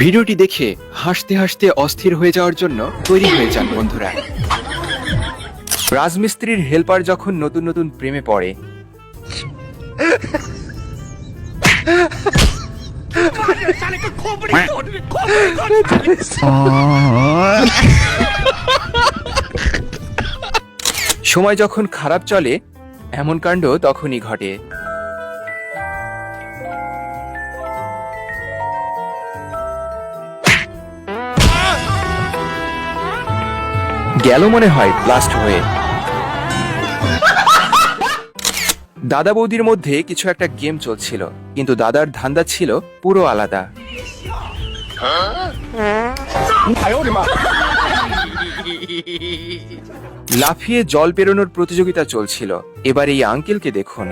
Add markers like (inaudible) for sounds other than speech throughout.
ভিডিওটি দেখে হাসতে হাসতে অস্থির হয়ে যাওয়ার জন্য তৈরি হয়ে যান বন্ধুরা। রাজমিস্ত্রির হেল্পার যখন নতুন নতুন প্রেমে পড়ে, সময় যখন খারাপ চলে, এমন কাণ্ড তখনই ঘটে। গেল মনে হয় ব্লাস্ট হয়ে। দাদা বৌদির মধ্যে কিছু একটা গেম চলছিল, কিন্তু দাদার ধান্দা ছিল পুরো আলাদা। লাফিয়ে জল পেরোনোর প্রতিযোগিতা চলছিল, এবার এই আঙ্কেলকে দেখুন।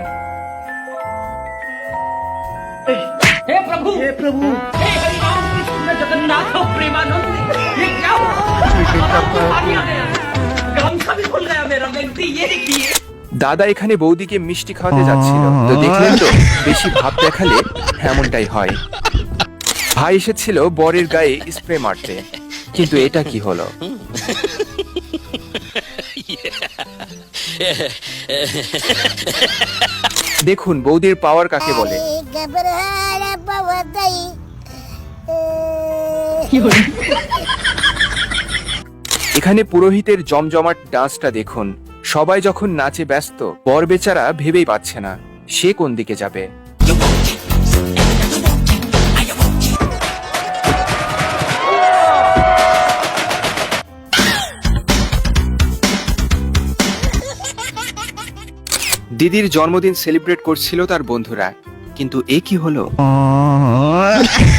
প্রভু প্রভু জগন্নাথ দাদা এখানে বৌদিকে মিষ্টি খাওয়াতে যাচ্ছিল। তো দেখলেন তো, বেশি ভাব দেখালে এমনটাই হয়। ভাই এসেছিল বরের গায়ে স্প্রে মারতে। কিন্তু এটা কি হলো? দেখুন, বৌদির পাওয়ার কাকে বলে? এখানে পুরোহিতের জমজমাট ডান্সটা দেখুন। সবাই যখন নাচে ব্যস্ত বর বেচারা ভেবেই পাচ্ছে না সে কোন দিকে যাবে। দিদির জন্মদিন সেলিব্রেট করছিল তার বন্ধুরা, কিন্তু এ কি হলো? (laughs)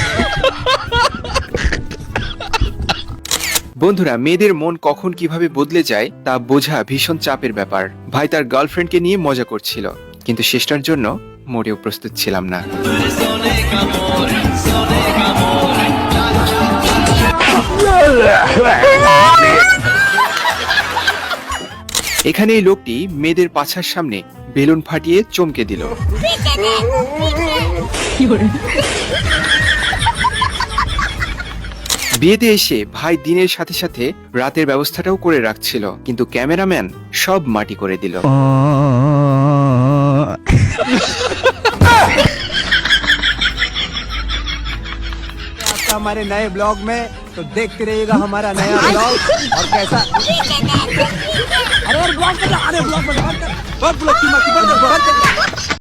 বন্ধুরা মেয়েদের মন কখন কীভাবে বদলে যায় তা বোঝা ভীষণ চাপের ব্যাপার। ভাই তার গার্লফ্রেন্ডকে নিয়ে মজা করছিল কিন্তু শেষটার জন্য মোটেও প্রস্তুত ছিলাম না। এখানে এই লোকটি মেয়েদের পাছার সামনে বেলুন ফাটিয়ে চমকে দিল। বিয়েতে এসে ভাই দিনের সাথে সাথে রাতের ব্যবস্থাটাও করে রাখছিল কিন্তু ক্যামেরাম্যান সব মাটি করে দিল आपका हमारे नए ब्लॉग में तो देखते रहिएगा हमारा नया ब्लॉग और कैसा अरे यार ब्लॉग कर अरे ब्लॉग